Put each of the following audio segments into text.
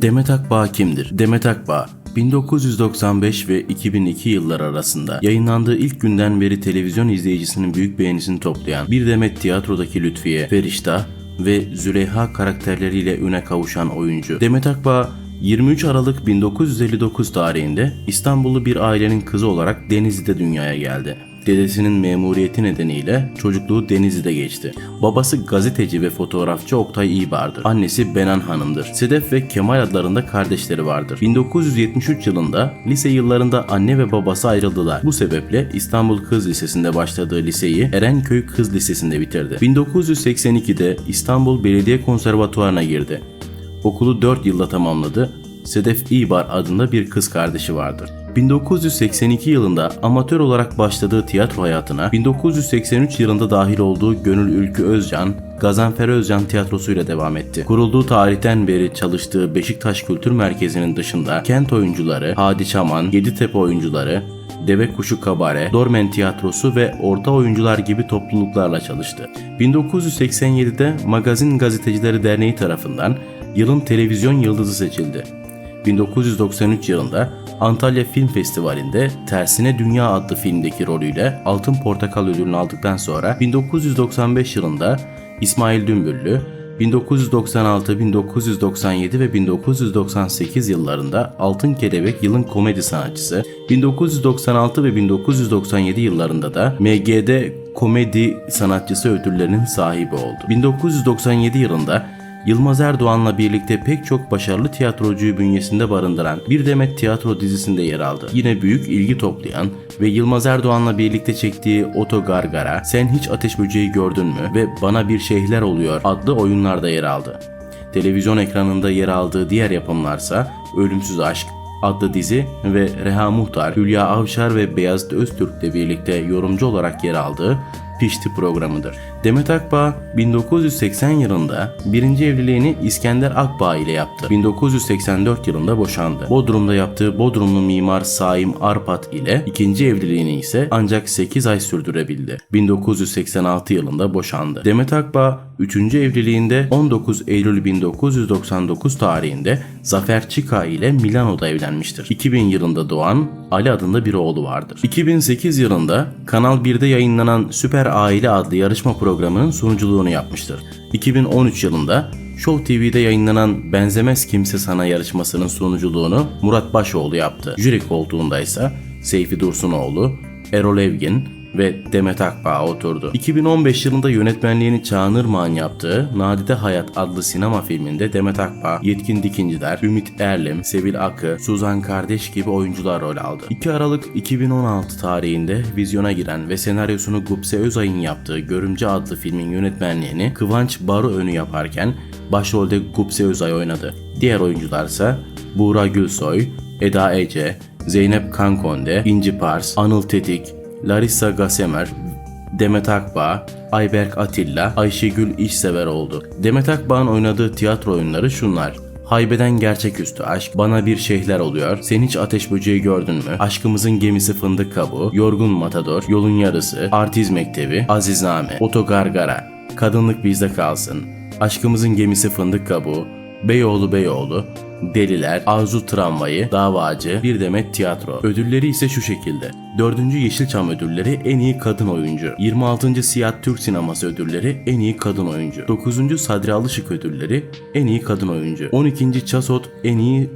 Demet Akbağ kimdir? Demet Akbağ 1995 ve 2002 yılları arasında yayınlandığı ilk günden beri televizyon izleyicisinin büyük beğenisini toplayan Bir Demet Tiyatro'daki Lütfiye, Ferişta ve Züleyha karakterleriyle üne kavuşan oyuncu. Demet Akbağ 23 Aralık 1959 tarihinde İstanbullu bir ailenin kızı olarak Denizli'de dünyaya geldi. Dedesinin memuriyeti nedeniyle çocukluğu Denizli'de geçti. Babası gazeteci ve fotoğrafçı Oktay İbar'dır. Annesi Benan Hanım'dır. Sedef ve Kemal adlarında kardeşleri vardır. 1973 yılında lise yıllarında anne ve babası ayrıldılar. Bu sebeple İstanbul Kız Lisesi'nde başladığı liseyi Erenköy Kız Lisesi'nde bitirdi. 1982'de İstanbul Belediye Konservatuvarı'na girdi. Okulu 4 yılda tamamladı. Sedef İbar adında bir kız kardeşi vardır. 1982 yılında amatör olarak başladığı tiyatro hayatına 1983 yılında dahil olduğu Gönül Ülkü Özcan, Gazanfer Özcan tiyatrosuyla devam etti. Kurulduğu tarihten beri çalıştığı Beşiktaş Kültür Merkezi'nin dışında kent oyuncuları, Hadi Çaman, Yeditepe oyuncuları, Deve Kuşu Kabare, Dormen Tiyatrosu ve Orta Oyuncular gibi topluluklarla çalıştı. 1987'de Magazin Gazetecileri Derneği tarafından yılın televizyon yıldızı seçildi. 1993 yılında Antalya Film Festivali'nde Tersine Dünya adlı filmdeki rolüyle Altın Portakal ödülünü aldıktan sonra 1995 yılında İsmail Dümbüllü, 1996, 1997 ve 1998 yıllarında Altın Kelebek yılın komedi sanatçısı, 1996 ve 1997 yıllarında da MGD komedi sanatçısı ödüllerinin sahibi oldu. 1997 yılında Yılmaz Erdoğan'la birlikte pek çok başarılı tiyatrocuyu bünyesinde barındıran Bir Demet Tiyatro dizisinde yer aldı. Yine büyük ilgi toplayan ve Yılmaz Erdoğan'la birlikte çektiği Oto Gargara, Sen Hiç Ateş Böceği Gördün mü ve Bana Bir Şeyler Oluyor adlı oyunlarda yer aldı. Televizyon ekranında yer aldığı diğer yapımlarsa Ölümsüz Aşk, adlı dizi ve Reha Muhtar, Hülya Avşar ve Beyazıt Öztürk'le birlikte yorumcu olarak yer aldığı Pişti programıdır. Demet Akbağ 1980 yılında birinci evliliğini İskender Akbağ ile yaptı. 1984 yılında boşandı. Bodrum'da yaptığı Bodrumlu mimar Saim Arpat ile ikinci evliliğini ise ancak 8 ay sürdürebildi. 1986 yılında boşandı. Demet Akbağ 3. evliliğinde 19 Eylül 1999 tarihinde Zafer Çika ile Milano'da evlenmiştir. 2000 yılında doğan Ali adında bir oğlu vardır. 2008 yılında Kanal 1'de yayınlanan Süper Aile adlı yarışma programının sunuculuğunu yapmıştır. 2013 yılında Show TV'de yayınlanan Benzemez Kimse Sana yarışmasının sunuculuğunu Murat Başoğlu yaptı. Jüri koltuğunda ise Seyfi Dursunoğlu, Erol Evgin ve Demet Akbağ oturdu. 2015 yılında yönetmenliğini Çağan Irmak'ın yaptığı Nadide Hayat adlı sinema filminde Demet Akbağ, Yetkin Dikinciler, Ümit Erlim, Sevil Akı, Suzan Kardeş gibi oyuncular rol aldı. 2 Aralık 2016 tarihinde vizyona giren ve senaryosunu Gupse Özay'ın yaptığı Görümce adlı filmin yönetmenliğini Kıvanç Baruönü yaparken başrolde Gupse Özay oynadı. Diğer oyuncularsa Buğra Gülsoy, Eda Ece, Zeynep Kankonde, İnci Pars, Anıl Tetik, Larissa Gasemer, Demet Akbağ, Ayberk Atilla, Ayşegül İşsever oldu. Demet Akbağ'ın oynadığı tiyatro oyunları şunlar. Haybeden gerçeküstü aşk, bana bir şeyler oluyor, sen hiç ateş böceği gördün mü, aşkımızın gemisi fındık kabuğu, yorgun matador, yolun yarısı, artiz mektebi, azizname, otogargara, kadınlık bizde kalsın, aşkımızın gemisi fındık kabuğu, Beyoğlu Beyoğlu, Deliler, Arzu Tramvayı, Davacı, Bir Demet Tiyatro. Ödülleri ise şu şekilde. 4. Yeşilçam ödülleri en iyi kadın oyuncu. 26. Siyah Türk Sineması ödülleri en iyi kadın oyuncu. 9. Sadri Alışık ödülleri en iyi kadın oyuncu. 12. Çasot en iyi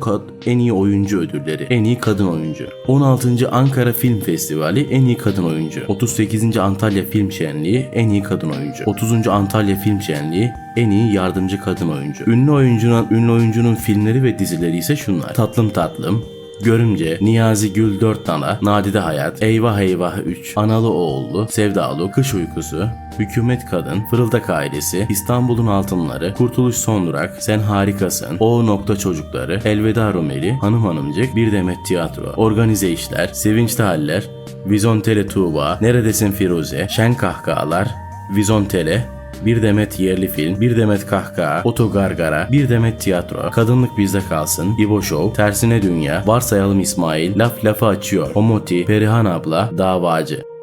en iyi oyuncu ödülleri en iyi kadın oyuncu. 16. Ankara Film Festivali en iyi kadın oyuncu. 38. Antalya Film Şenliği en iyi kadın oyuncu. 30. Antalya Film Şenliği en iyi yardımcı kadın oyuncu. Ünlü oyuncunun ünlü oyuncunun filmleri ve dizileri ise şunlar. Tatlım Tatlım, Görümce, Niyazi Gül 4 Nala, Nadide Hayat, Eyvah Eyvah 3, Analı Oğullu, Sevdalı, Kış Uykusu, Hükümet Kadın, Fırıldak Ailesi, İstanbul'un Altınları, Kurtuluş Son Durak, Sen Harikasın, O Nokta Çocukları, Elveda Rumeli, Hanım Hanımcık, Bir Demet Tiyatro, Organize İşler, Sevinçli Haller, Vizontele Tuğba, Neredesin Firuze, Şen Kahkahalar, Vizontele, bir demet yerli film, bir demet kahkaha, otogargara, bir demet tiyatro, kadınlık bizde kalsın, İbo Show, tersine dünya, varsayalım İsmail, laf lafı açıyor, Omoti, Perihan abla, davacı.